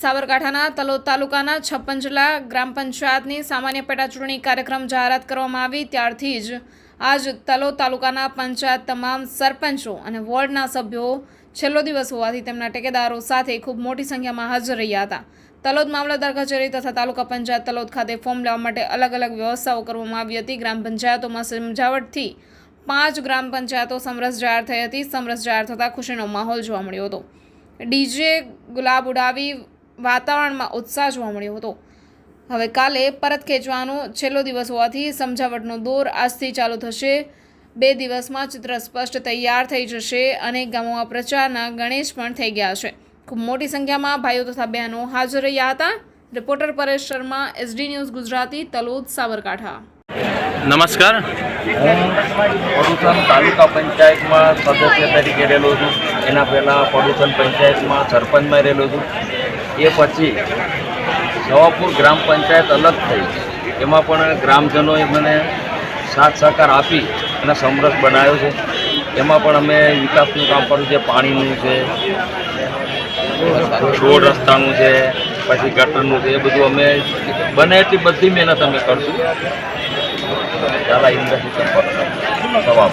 સાબરકાંઠાના તલોદ તાલુકાના છપ્પન જિલ્લા ગ્રામ પંચાયતની સામાન્ય પેટા ચૂંટણી કાર્યક્રમ જાહેરાત કરવામાં આવી. ત્યારથી જ આજ તલોદ તાલુકાના પંચાયત તમામ સરપંચો અને વોર્ડના સભ્યો છેલ્લો દિવસ હોવાથી તેમના ટેકેદારો સાથે ખૂબ મોટી સંખ્યામાં હાજર રહ્યા હતા. તલોદ મામલતદાર કચેરી તથા તાલુકા પંચાયત તલોદ ખાતે ફોર્મ લેવા માટે અલગ અલગ વ્યવસ્થાઓ કરવામાં આવી હતી. ગ્રામ પંચાયતોમાં સમજાવટથી પાંચ ગ્રામ પંચાયતો સમરસ જાહેર થઈ હતી. સમરસ જાહેર થતાં ખુશીનો માહોલ જોવા મળ્યો હતો. ડીજે ગુલાબ ઉડાવી વાતાવરણમાં ઉત્સાહ જોવા મળ્યો હતો. હવે કાલે પરત ખેંચવાનો છેલ્લો દિવસ હોવાથી સમજાવટનો દોર આજથી ચાલુ થશે. બે દિવસમાં ચિત્ર સ્પષ્ટ તૈયાર થઈ જશે અનેક ગામોમાં પ્રચારના ગણેશ પણ થઈ ગયા છે. ખૂબ મોટી સંખ્યામાં ભાઈઓ તથા બહેનો હાજર રહ્યા હતા. Reporter Paresh Sharma SD news Gujarati Talod Sabarkantha. નમસ્કાર. હું પડુસન તાલુકા પંચાયતમાં સદસ્ય તરીકે રહેલો છું. એના પહેલાં પડુસન પંચાયતમાં સરપંચમાં રહેલો છું. એ પછી નવાપુર ગ્રામ પંચાયત અલગ થઈ. એમાં પણ ગ્રામજનોએ મને સાથ સહકાર આપી અને સમરસ બનાવ્યો છે. એમાં પણ અમે વિકાસનું કામ કર્યું છે, પાણીનું છે, રોડ રસ્તાનું છે, પછી ગટરનું છે, એ બધું અમે બને એટલી બધી મહેનત અમે કરશું. ચાલા ઇન્ડસ્ટ્રી સવાબ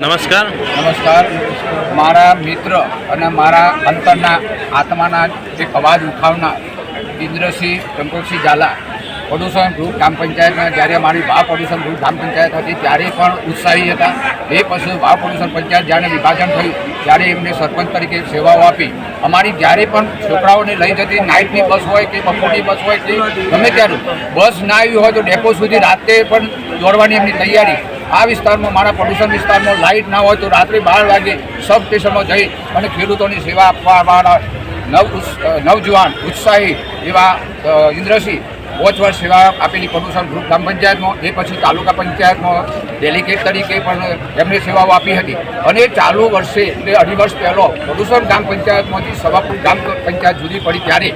નમસ્કાર. નમસ્કાર. મારા મિત્ર અને મારા અંતરના આત્માના એક અવાજ ઉઠાવનાર ઇન્દ્રસિંહ ચંપકસિંહ ઝાલા પ્રદૂષણ ગ્રુપ ગ્રામ પંચાયતમાં જ્યારે મારી વાવ પ્રદૂષણ ગ્રુપ ગ્રામ પંચાયત હતી ત્યારે પણ ઉત્સાહી હતા. એ પછી વાવ પ્રદૂષણ પંચાયત જ્યારે વિભાજન થયું, ત્યારે એમને સરપંચ તરીકે સેવાઓ આપી. અમારી જ્યારે પણ છોકરાઓને લઈ જતી નાઇટની બસ હોય કે બપોરની બસ હોય કે ગમે ત્યારે બસ ના આવી હોય તો ડેપો સુધી રાતે પણ દોડવાની એમની તૈયારી આ વિસ્તારમાં, મારા પ્રદૂષણ વિસ્તારમાં લાઇટ ના હોય તો રાત્રે બાર વાગે સબ સ્ટેશનમાં જઈ અને ખેડૂતોની સેવા આપવા નવ નવજુવાન, ઉત્સાહી એવા ઇન્દ્રસિંહ પાંચ વર્ષ સેવા આપેલી પ્રદૂષણ ગ્રુપ ગ્રામ પંચાયતમાં, એ પછી તાલુકા પંચાયતમાં ડેલિગેટ તરીકે પણ એમને સેવાઓ આપી હતી. અને ચાલુ વર્ષે, એટલે અઢી વર્ષ પહેલો પ્રદૂષણ ગ્રામ પંચાયતમાંથી સભાપુર ગ્રામ પંચાયત જુદી પડી ત્યારે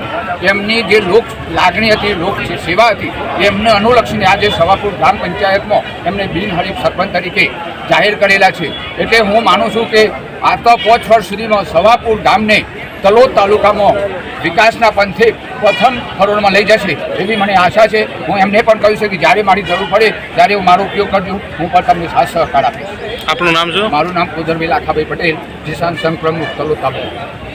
એમની જે લોક લાગણી હતી, લોક સેવા હતી એમને અનુલક્ષીને આજે સભાપુર ગ્રામ પંચાયતમાં એમને બિનહરીફ સરપંચ તરીકે જાહેર કરેલા છે. એટલે હું માનું છું કે આ તો પાંચ વર્ષ સુધીમાં સવાપુર ગામને તલોદ તાલુકામાં વિકાસના પંથે પ્રથમ હરોળમાં લઈ જશે એવી મને આશા છે. હું એમને પણ કહ્યું છે કે જ્યારે મારી જરૂર પડે ત્યારે હું મારો ઉપયોગ કરજો. હું પણ તમને સાથ સહકાર આપીશ. આપનું નામ શું? મારું નામ કુદરવેલ લાખાભાઈ પટેલ કિસાન સંઘ પ્રમુખ તલોદ તાલુકા